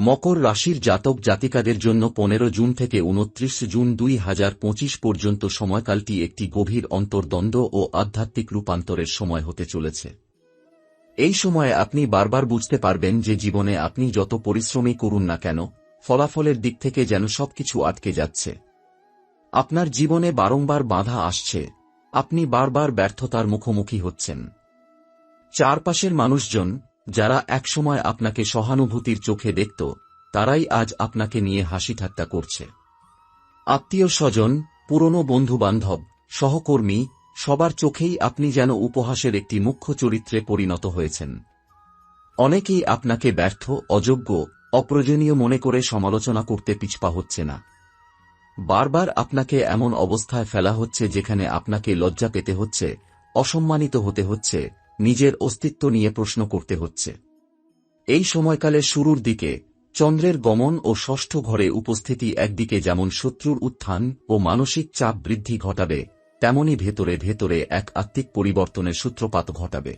মকর রাশির জাতক জাতিকাদের জন্য পনেরো জুন থেকে উনত্রিশ জুন দুই হাজার পঁচিশ পর্যন্ত সময়কালটি একটি গভীর অন্তর্দ্বন্দ্ব ও আধ্যাত্মিক রূপান্তরের সময় হতে চলেছে। এই সময়ে আপনি বারবার বুঝতে পারবেন যে জীবনে আপনি যত পরিশ্রমই করুন না কেন, ফলাফলের দিক থেকে যেন সবকিছু আটকে যাচ্ছে। আপনার জীবনে বারংবার বাধা আসছে। আপনি বারবার ব্যর্থতার মুখোমুখি হচ্ছেন। চারপাশের মানুষজন যারা একসময় আপনাকে সহানুভূতির চোখে দেখত, তারাই আজ আপনাকে নিয়ে হাসি ঠাট্টা করছে। আত্মীয় স্বজন, পুরনো বন্ধুবান্ধব, সহকর্মী, সবার চোখেই আপনি যেন উপহাসের একটি মুখ্য চরিত্রে পরিণত হয়েছেন। অনেকেই আপনাকে ব্যর্থ, অযোগ্য, অপ্রয়োজনীয় মনে করে সমালোচনা করতে পিছপা হচ্ছে না। বারবার আপনাকে এমন অবস্থায় ফেলা হচ্ছে যেখানে আপনাকে লজ্জা পেতে হচ্ছে, অসম্মানিত হতে হচ্ছে নিজের অস্তিত্ব নিয়ে প্রশ্ন করতে হচ্ছে। এই সময়কালের শুরুর দিকে, চন্দ্রের গমন ও ষষ্ঠ ঘরে উপস্থিতি একদিকে যেমন শত্রুর উত্থান ও মানসিক চাপ বৃদ্ধি ঘটাবে, তেমনি ভেতরে ভেতরে এক আত্মিক পরিবর্তনের সূত্রপাত ঘটাবে।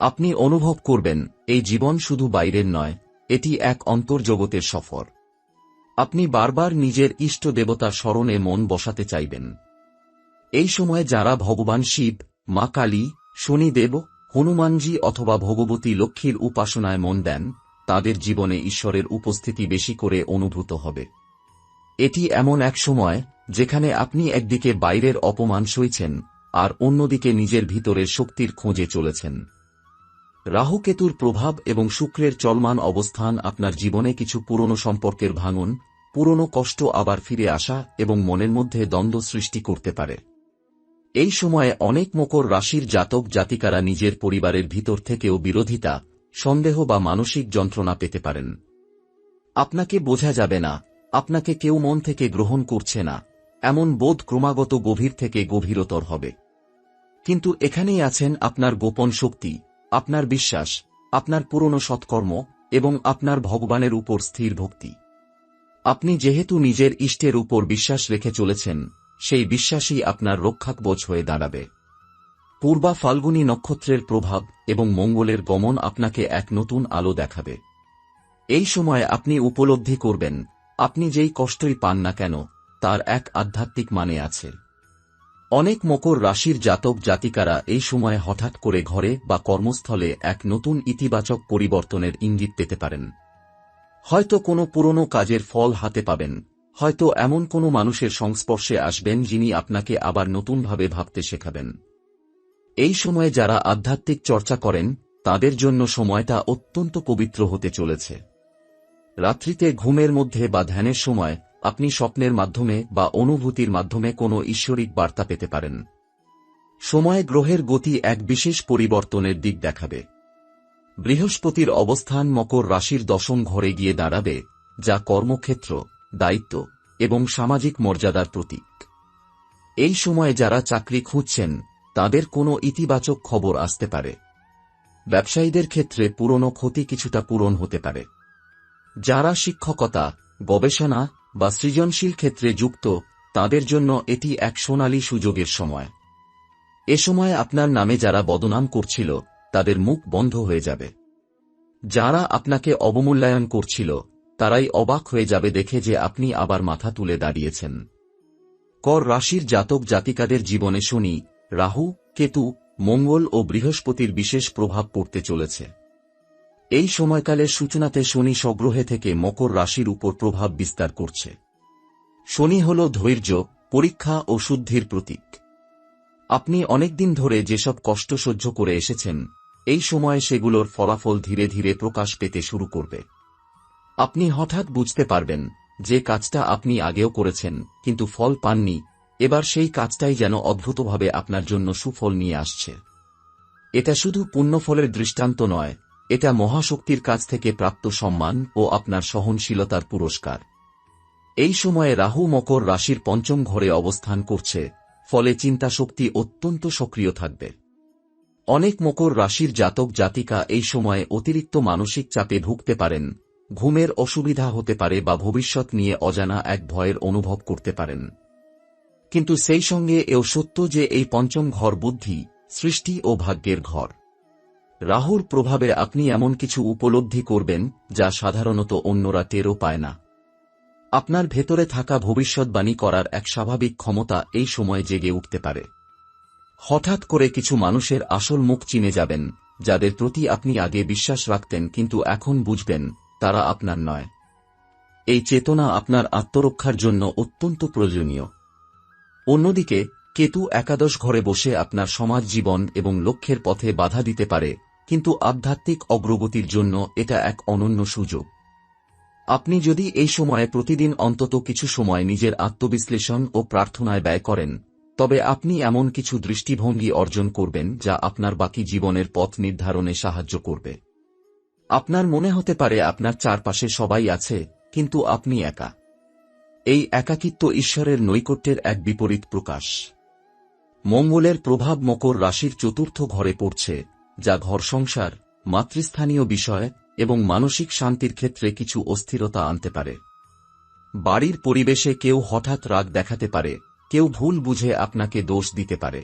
আপনি অনুভব করবেন, এই জীবন শুধু বাইরের নয়, এটি এক অন্তর্জগতের সফর। আপনি বারবার নিজের ইষ্ট দেবতা স্মরণে মন বসাতে চাইবেন। এই সময় যারা ভগবান শিব, মা কালী শনিদেব হনুমানজি অথবা ভগবতী লক্ষ্মীর উপাসনায় মন দেন, তাদের জীবনে ঈশ্বরের উপস্থিতি বেশি করে অনুভূত হবে। এটি এমন এক সময়, যেখানে আপনি একদিকে বাইরের অপমান সইছেন, আর অন্যদিকে নিজের ভিতরের শক্তির খোঁজে চলেছেন। রাহুকেতুর প্রভাব এবং শুক্রের চলমান অবস্থান আপনার জীবনে কিছু পুরনো সম্পর্কের ভাঙন, পুরনো কষ্ট আবার ফিরে আসা এবং মনের মধ্যে দ্বন্দ্ব সৃষ্টি করতে পারে। এই সময়ে অনেক মকর রাশির জাতক জাতিকারা নিজের পরিবারের ভিতর থেকেও বিরোধিতা, সন্দেহ বা মানসিক যন্ত্রণা পেতে পারেন। আপনাকে বোঝা যাবে না, আপনাকে কেউ মন থেকে গ্রহণ করছে না, এমন বোধ ক্রমাগত গভীর থেকে গভীরতর হবে। কিন্তু এখানেই আছেন আপনার গোপন শক্তি, আপনার বিশ্বাস, আপনার পুরনো সৎকর্ম এবং আপনার ভগবানের উপর স্থির ভক্তি। আপনি যেহেতু নিজের ইষ্টের উপর বিশ্বাস রেখে চলেছেন সেই বিশ্বাসই আপনার রক্ষাকবচ হয়ে দাঁড়াবে। পূর্বা ফাল্গুনী নক্ষত্রের প্রভাব এবং মঙ্গলের গমন আপনাকে এক নতুন আলো দেখাবে। এই সময় আপনি উপলব্ধি করবেন, আপনি যেই কষ্টই পান না কেন, তার এক আধ্যাত্মিক মানে আছে। অনেক মকর রাশির জাতক জাতিকারা এই সময় হঠাৎ করে ঘরে বা কর্মস্থলে এক নতুন ইতিবাচক পরিবর্তনের ইঙ্গিত পেতে পারেন। হয়তো কোনো পুরনো কাজের ফল হাতে পাবেন হয়তো এমন কোনো মানুষের সংস্পর্শে আসবেন যিনি আপনাকে আবার নতুনভাবে ভাবতে শেখাবেন। এই সময়ে যারা আধ্যাত্মিক চর্চা করেন, তাদের জন্য সময়টা অত্যন্ত পবিত্র হতে চলেছে। রাত্রিতে ঘুমের মধ্যে বা ধ্যানের সময় আপনি স্বপ্নের মাধ্যমে বা অনুভূতির মাধ্যমে কোনো ঈশ্বরিক বার্তা পেতে পারেন। সময় গ্রহের গতি এক বিশেষ পরিবর্তনের দিক দেখাবে। বৃহস্পতির অবস্থান মকর রাশির দশম ঘরে গিয়ে দাঁড়াবে, যা কর্মক্ষেত্র। দায়িত্ব এবং সামাজিক মর্যাদার প্রতীক। এই সময়ে যারা চাকরি খুঁজছেন, তাদের কোনো ইতিবাচক খবর আসতে পারে। ব্যবসায়ীদের ক্ষেত্রে পুরনো ক্ষতি কিছুটা পূরণ হতে পারে। যারা শিক্ষকতা, গবেষণা বা সৃজনশীল ক্ষেত্রে যুক্ত, তাদের জন্য এটি এক সোনালী সুযোগের সময়। এ সময় আপনার নামে যারা বদনাম করছিল, তাদের মুখ বন্ধ হয়ে যাবে। যারা আপনাকে অবমূল্যায়ন করছিল তারাই অবাক হয়ে যাবে দেখে যে আপনি আবার মাথা তুলে দাঁড়িয়েছেন। কর রাশির জাতক জাতিকাদের জীবনে শনি, রাহু, কেতু, মঙ্গল ও বৃহস্পতির বিশেষ প্রভাব পড়তে চলেছে। এই সময়কালের সূচনাতে শনি স্বগ্রহে থেকে মকর রাশির উপর প্রভাব বিস্তার করছে। শনি হল ধৈর্য, পরীক্ষা ও শুদ্ধির প্রতীক। আপনি অনেকদিন ধরে যেসব কষ্ট সহ্য করে এসেছেন, এই সময়ে সেগুলোর ফলাফল ধীরে ধীরে প্রকাশ পেতে শুরু করবে। আপনি হঠাৎ বুঝতে পারবেন যে কাজটা আপনি আগেও করেছেন, কিন্তু ফল পাননি। এবার সেই কাজটাই যেন অদ্ভুতভাবে আপনার জন্য সুফল নিয়ে আসছে। এটা শুধু পুণ্যফলের দৃষ্টান্ত নয়, এটা মহাশক্তির কাছ থেকে প্রাপ্ত সম্মান ও আপনার সহনশীলতার পুরস্কার। এই সময়ে রাহু মকর রাশির পঞ্চম ঘরে অবস্থান করছে, ফলে চিন্তাশক্তি অত্যন্ত সক্রিয় থাকবে। অনেক মকর রাশির জাতক জাতিকা এই সময়ে অতিরিক্ত মানসিক চাপে ভুগতে পারেন ঘুমের অসুবিধা হতে পারে বা ভবিষ্যৎ নিয়ে অজানা এক ভয়ের অনুভব করতে পারেন। কিন্তু সেই সঙ্গে এও সত্য যে এই পঞ্চম ঘর বুদ্ধি, সৃষ্টি ও ভাগ্যের ঘর। রাহুর প্রভাবে আপনি এমন কিছু উপলব্ধি করবেন যা সাধারণত অন্যরা টেরও পায় না। আপনার ভেতরে থাকা ভবিষ্যৎবাণী করার এক স্বাভাবিক ক্ষমতা এই সময় জেগে উঠতে পারে। হঠাৎ করে কিছু মানুষের আসল মুখ চিনে যাবেন, যাদের প্রতি আপনি আগে বিশ্বাস রাখতেন কিন্তু এখন বুঝবেন তারা আপনার নয়। এই চেতনা আপনার আত্মরক্ষার জন্য অত্যন্ত প্রয়োজনীয়। অন্যদিকে, কেতু একাদশ ঘরে বসে আপনার সমাজ জীবন এবং লক্ষ্যের পথে বাধা দিতে পারে, কিন্তু আধ্যাত্মিক অগ্রগতির জন্য এটা এক অনন্য সুযোগ। আপনি যদি এই সময়ে প্রতিদিন অন্তত কিছু সময় নিজের আত্মবিশ্লেষণ ও প্রার্থনায় ব্যয় করেন, তবে আপনি এমন কিছু দৃষ্টিভঙ্গি অর্জন করবেন যা আপনার বাকি জীবনের পথ নির্ধারণে সাহায্য করবে। আপনার মনে হতে পারে আপনার চারপাশে সবাই আছে, কিন্তু আপনি একা। এই একাকিত্ব ঈশ্বরের নৈকট্যের এক বিপরীত প্রকাশ। মঙ্গলের প্রভাব মকর রাশির চতুর্থ ঘরে পড়ছে, যা ঘর সংসার, মাতৃস্থানীয় বিষয় এবং মানসিক শান্তির ক্ষেত্রে কিছু অস্থিরতা আনতে পারে। বাড়ির পরিবেশে কেউ হঠাৎ রাগ দেখাতে পারে, কেউ ভুল বুঝে আপনাকে দোষ দিতে পারে।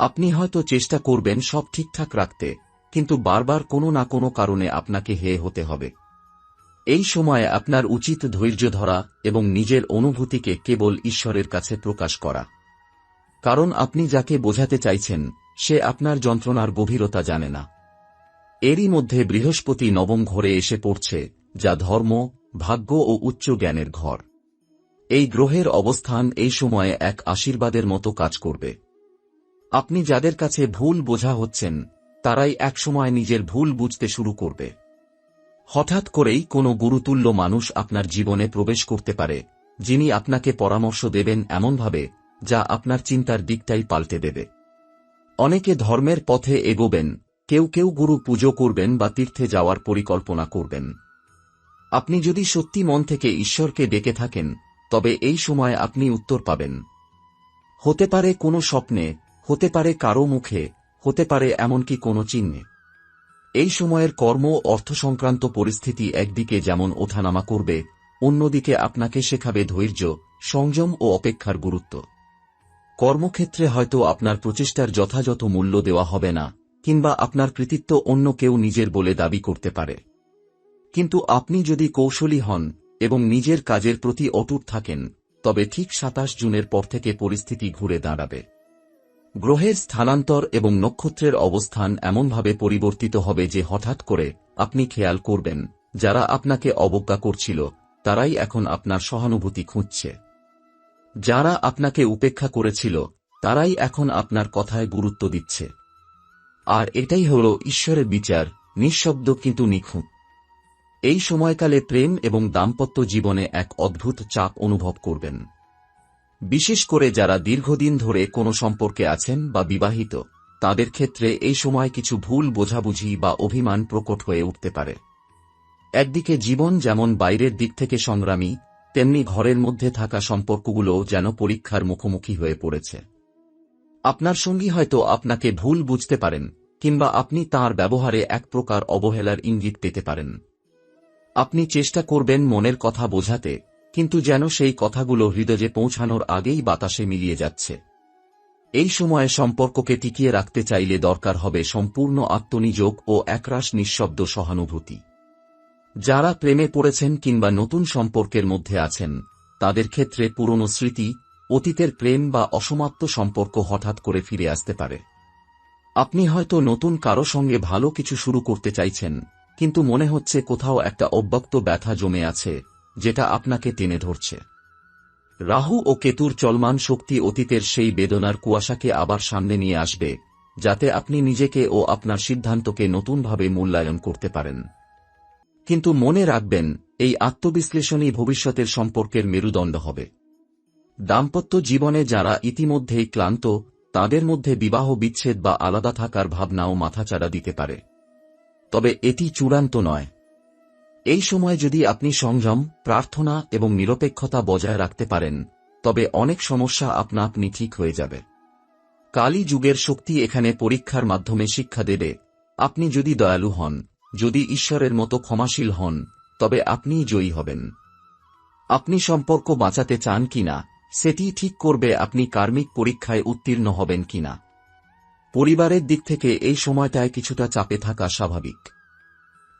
আপনি হয়তো চেষ্টা করবেন সব ঠিকঠাক রাখতে কিন্তু বারবার কোনো না কোনো কারণে আপনাকে হে হতে হবে। এই সময়ে আপনার উচিত ধৈর্য ধরা এবং নিজের অনুভূতিকে কেবল ঈশ্বরের কাছে প্রকাশ করা। কারণ আপনি যাকে বোঝাতে চাইছেন, সে আপনার যন্ত্রণার গভীরতা জানে না। এরই মধ্যে বৃহস্পতি নবম ঘরে এসে পড়ছে, যা ধর্ম, ভাগ্য ও উচ্চ জ্ঞানের ঘর। এই গ্রহের অবস্থান এই সময়ে এক আশীর্বাদের মতো কাজ করবে। আপনি যাদের কাছে ভুল বোঝা হচ্ছেন তারাই একসময় নিজের ভুল বুঝতে শুরু করবে। হঠাৎ করেই কোনো গুরুতুল্য মানুষ আপনার জীবনে প্রবেশ করতে পারে, যিনি আপনাকে পরামর্শ দেবেন এমনভাবে, যা আপনার চিন্তার দিকটাই পাল্টে দেবে। অনেকে ধর্মের পথে এগোবেন, কেউ কেউ গুরু পুজো করবেন বা তীর্থে যাওয়ার পরিকল্পনা করবেন। আপনি যদি সত্যি মন থেকে ঈশ্বরকে ডেকে থাকেন, তবে এই সময় আপনি উত্তর পাবেন। হতে পারে কোনো স্বপ্নে, হতে পারে কারও মুখে হতে পারে এমনকি কোনো চিহ্নে। এই সময়ের কর্ম অর্থ সংক্রান্ত পরিস্থিতি একদিকে যেমন ওঠানামা করবে, অন্যদিকে আপনাকে শেখাবে ধৈর্য, সংযম ও অপেক্ষার গুরুত্ব। কর্মক্ষেত্রে হয়তো আপনার প্রচেষ্টার যথাযথ মূল্য দেওয়া হবে না, কিংবা আপনার কৃতিত্ব অন্য কেউ নিজের বলে দাবি করতে পারে। কিন্তু আপনি যদি কৌশলী হন এবং নিজের কাজের প্রতি অটুট থাকেন, তবে ঠিক সাতাশ জুনের পর থেকে পরিস্থিতি ঘুরে দাঁড়াবে। গ্রহের স্থানান্তর এবং নক্ষত্রের অবস্থান এমনভাবে পরিবর্তিত হবে যে হঠাৎ করে আপনি খেয়াল করবেন, যারা আপনাকে অবজ্ঞা করছিল, তারাই এখন আপনার সহানুভূতি খুঁজছে। যারা আপনাকে উপেক্ষা করেছিল, তারাই এখন আপনার কথায় গুরুত্ব দিচ্ছে। আর এটাই হল ঈশ্বরের বিচার, নিঃশব্দ কিন্তু নিখুঁত। এই সময়কালে প্রেম এবং দাম্পত্য জীবনে এক অদ্ভুত চাপ অনুভব করবেন। বিশেষ করে যারা দীর্ঘদিন ধরে কোনো সম্পর্কে আছেন বা বিবাহিত, তাদের ক্ষেত্রে এই সময় কিছু ভুল বোঝাবুঝি বা অভিমান প্রকট হয়ে উঠতে পারে। একদিকে জীবন যেমন বাইরের দিক থেকে সংগ্রামী, তেমনি ঘরের মধ্যে থাকা সম্পর্কগুলো যেন পরীক্ষার মুখোমুখি হয়ে পড়েছে। আপনার সঙ্গী হয়তো আপনাকে ভুল বুঝতে পারেন, কিংবা আপনি তার ব্যবহারে এক প্রকার অবহেলার ইঙ্গিত পেতে পারেন। আপনি চেষ্টা করবেন মনের কথা বোঝাতে কিন্তু যেন সেই কথাগুলো হৃদয়ে পৌঁছানোর আগেই বাতাসে মিলিয়ে যাচ্ছে। এই সময়ে সম্পর্ককে টিকিয়ে রাখতে চাইলে দরকার হবে সম্পূর্ণ আত্মনিযোগ ও একরাশ নিঃশব্দ সহানুভূতি। যারা প্রেমে পড়েছেন কিংবা নতুন সম্পর্কের মধ্যে আছেন, তাদের ক্ষেত্রে পুরনো স্মৃতি, অতীতের প্রেম বা অসমাপ্ত সম্পর্ক হঠাৎ করে ফিরে আসতে পারে। আপনি হয়তো নতুন কারও সঙ্গে ভালো কিছু শুরু করতে চাইছেন, কিন্তু মনে হচ্ছে কোথাও একটা অব্যক্ত ব্যথা জমে আছে যেটা আপনাকে টেনে ধরছে। রাহু ও কেতুর চলমান শক্তি অতীতের সেই বেদনার কুয়াশাকে আবার সামনে নিয়ে আসবে, যাতে আপনি নিজেকে ও আপনার সিদ্ধান্তকে নতুনভাবে মূল্যায়ন করতে পারেন। কিন্তু মনে রাখবেন, এই আত্মবিশ্লেষণই ভবিষ্যতের সম্পর্কের মেরুদণ্ড হবে। দাম্পত্য জীবনে যারা ইতিমধ্যেই ক্লান্ত, তাদের মধ্যে বিবাহ বিচ্ছেদ বা আলাদা থাকার ভাবনাও মাথাচাড়া দিতে পারে। তবে এটি চূড়ান্ত নয়। এই সময় যদি আপনি সংযম, প্রার্থনা এবং নিরপেক্ষতা বজায় রাখতে পারেন, তবে অনেক সমস্যা আপনা আপনি ঠিক হয়ে যাবে। কালী যুগের শক্তি এখানে পরীক্ষার মাধ্যমে শিক্ষা দেবে, আপনি যদি দয়ালু হন, যদি ঈশ্বরের মতো ক্ষমাশীল হন, তবে আপনিই জয়ী হবেন। আপনি সম্পর্ক বাঁচাতে চান কিনা, সেটি ঠিক করবে আপনি কার্মিক পরীক্ষায় উত্তীর্ণ হবেন কিনা। পরিবারের দিক থেকে এই সময়টায় কিছুটা চাপে থাকা স্বাভাবিক।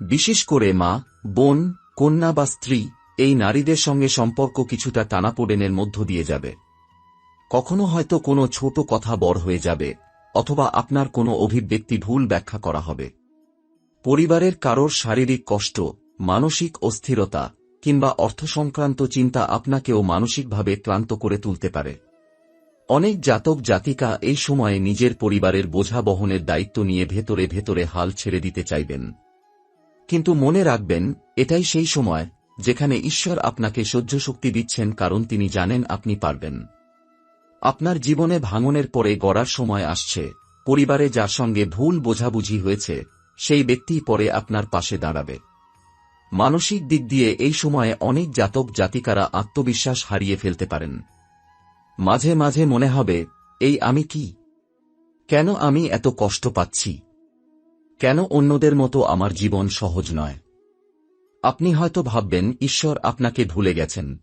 বিশেষ করে মা, বোন, কন্যা বা স্ত্রী, এই নারীদের সঙ্গে সম্পর্ক কিছুটা টানাপোড়েনের মধ্য দিয়ে যাবে। কখনো হয়তো কোনো ছোট কথা বড় হয়ে যাবে, অথবা আপনার কোনো অভিব্যক্তি ভুল ব্যাখ্যা করা হবে। পরিবারের কারোর শারীরিক কষ্ট, মানসিক অস্থিরতা, কিংবা অর্থ সংক্রান্ত চিন্তা আপনাকেও মানসিকভাবে ক্লান্ত করে তুলতে পারে। অনেক জাতক জাতিকা এই সময়ে নিজের পরিবারের বোঝা বহনের দায়িত্ব নিয়ে ভেতরে ভেতরে হাল ছেড়ে দিতে চাইবেন। কিন্তু মনে রাখবেন, এটাই সেই সময় যেখানে ঈশ্বর আপনাকে সহ্য শক্তি দিচ্ছেন কারণ তিনি জানেন আপনি পারবেন। আপনার জীবনে ভাঙনের পরে গড়ার সময় আসছে, পরিবারে যার সঙ্গে ভুল বোঝাবুঝি হয়েছে, সেই ব্যক্তি পরে আপনার পাশে দাঁড়াবে। মানসিক দিক দিয়ে এই সময়ে অনেক জাতক জাতিকারা আত্মবিশ্বাস হারিয়ে ফেলতে পারেন। মাঝে মাঝে মনে হবে, এই আমি কি? কেন আমি এত কষ্ট পাচ্ছি? কেন অন্যদের মতো আমার জীবন সহজ নয়? আপনি হয়তো ভাববেন, ঈশ্বর আপনাকে ভুলে গেছেন।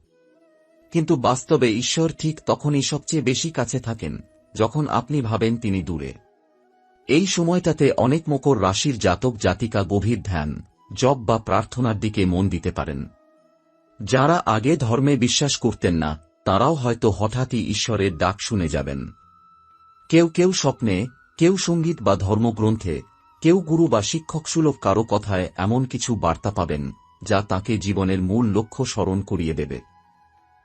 কিন্তু বাস্তবে ঈশ্বর ঠিক তখনই সবচেয়ে বেশি কাছে থাকেন, যখন আপনি ভাবেন তিনি দূরে। এই সময়টাতে অনেক মকর রাশির জাতক জাতিকা গভীর ধ্যান জব বা প্রার্থনার দিকে মন দিতে পারেন। যারা আগে ধর্মে বিশ্বাস করতেন না, তারাও হয়তো হঠাৎই ঈশ্বরের ডাক শুনে যাবেন। কেউ কেউ স্বপ্নে, কেউ সংগীত বা ধর্মগ্রন্থে কেউ গুরু বা শিক্ষকসুলভ কারও কথায় এমন কিছু বার্তা পাবেন, যা তাকে জীবনের মূল লক্ষ্য স্মরণ করিয়ে দেবে।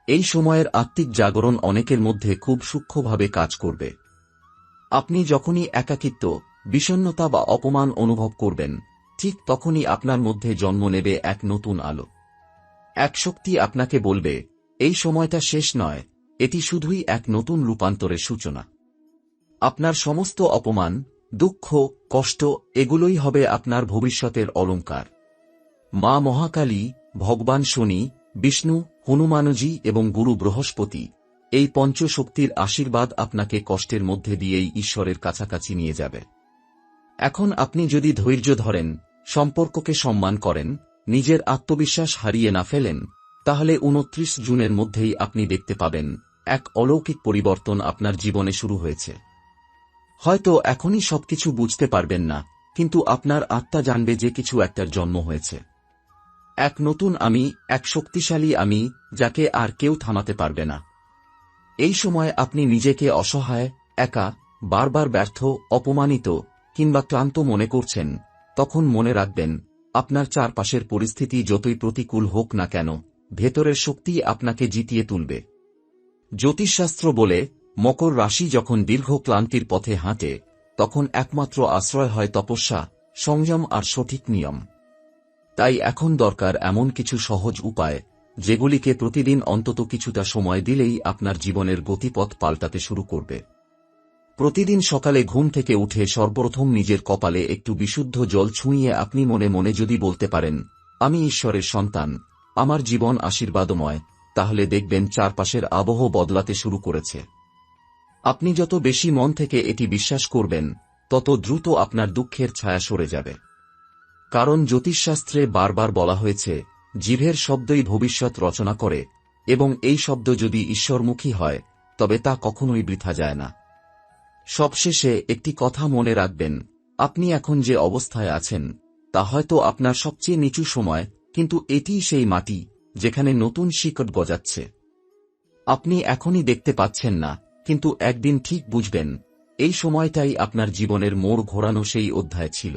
এই সময়ের আত্মিক জাগরণ অনেকের মধ্যে খুব সূক্ষ্মভাবে কাজ করবে। আপনি যখনই একাকিত্ব বিষণ্নতা বা অপমান অনুভব করবেন, ঠিক তখনই আপনার মধ্যে জন্ম নেবে এক নতুন আলো। এক শক্তি আপনাকে বলবে, এই সময়টা শেষ নয়, এটি শুধুই এক নতুন রূপান্তরের সূচনা। আপনার সমস্ত অপমান দুঃখ, কষ্ট, এগুলোই হবে আপনার ভবিষ্যতের অলঙ্কার মা মহাকালী, ভগবান শনি, বিষ্ণু, হনুমানজি এবং গুরু বৃহস্পতি, এই পঞ্চশক্তির আশীর্বাদ আপনাকে কষ্টের মধ্যে দিয়েই ঈশ্বরের কাছাকাছি নিয়ে যাবে। এখন আপনি যদি ধৈর্য ধরেন, সম্পর্ককে সম্মান করেন, নিজের আত্মবিশ্বাস হারিয়ে না ফেলেন, তাহলে উনত্রিশ জুনের মধ্যেই আপনি দেখতে পাবেন এক অলৌকিক পরিবর্তন আপনার জীবনে শুরু হয়েছে। হয়তো এখনই সবকিছু বুঝতে পারবেন না, কিন্তু আপনার আত্মা জানবে যে কিছু একটার জন্ম হয়েছে। এক নতুন আমি, এক শক্তিশালী আমি, যাকে আর কেউ থামাতে পারবে না। এই সময় আপনি নিজেকে অসহায়, একা, বারবার ব্যর্থ, অপমানিত, কিংবা ক্লান্ত মনে করছেন, তখন মনে রাখবেন, আপনার চারপাশের পরিস্থিতি যতই প্রতিকূল হোক না কেন, ভেতরের শক্তি আপনাকে জিতিয়ে তুলবে। জ্যোতিষশাস্ত্র বলে মকর রাশি যখন দীর্ঘ ক্লান্তির পথে হাঁটে, তখন একমাত্র আশ্রয় হয় তপস্যা, সংযম আর সঠিক নিয়ম। তাই এখন দরকার এমন কিছু সহজ উপায়, যেগুলিকে প্রতিদিন অন্তত কিছুটা সময় দিলেই আপনার জীবনের গতিপথ পাল্টাতে শুরু করবে। প্রতিদিন সকালে ঘুম থেকে উঠে সর্বপ্রথম নিজের কপালে একটু বিশুদ্ধ জল ছুঁইয়ে আপনি মনে মনে যদি বলতে পারেন, আমি ঈশ্বরের সন্তান, আমার জীবন আশীর্বাদময় তাহলে দেখবেন চারপাশের আবহ বদলাতে শুরু করেছে। আপনি যত বেশি মন থেকে এটি বিশ্বাস করবেন, তত দ্রুত আপনার দুঃখের ছায়া সরে যাবে। কারণ জ্যোতিষশাস্ত্রে বারবার বলা হয়েছে, জিভের শব্দই ভবিষ্যৎ রচনা করে, এবং এই শব্দ যদি ঈশ্বরমুখী হয়, তবে তা কখনোই বৃথা যায় না। সবশেষে একটি কথা মনে রাখবেন, আপনি এখন যে অবস্থায় আছেন, তা হয়তো আপনার সবচেয়ে নিচু সময়, কিন্তু এটিই সেই মাটি, যেখানে নতুন শিকট গজাচ্ছে। আপনি এখনই দেখতে পাচ্ছেন না কিন্তু একদিন ঠিক বুঝবেন এই সময়টাই আপনার জীবনের মোড় ঘোরানো সেই অধ্যায় ছিল।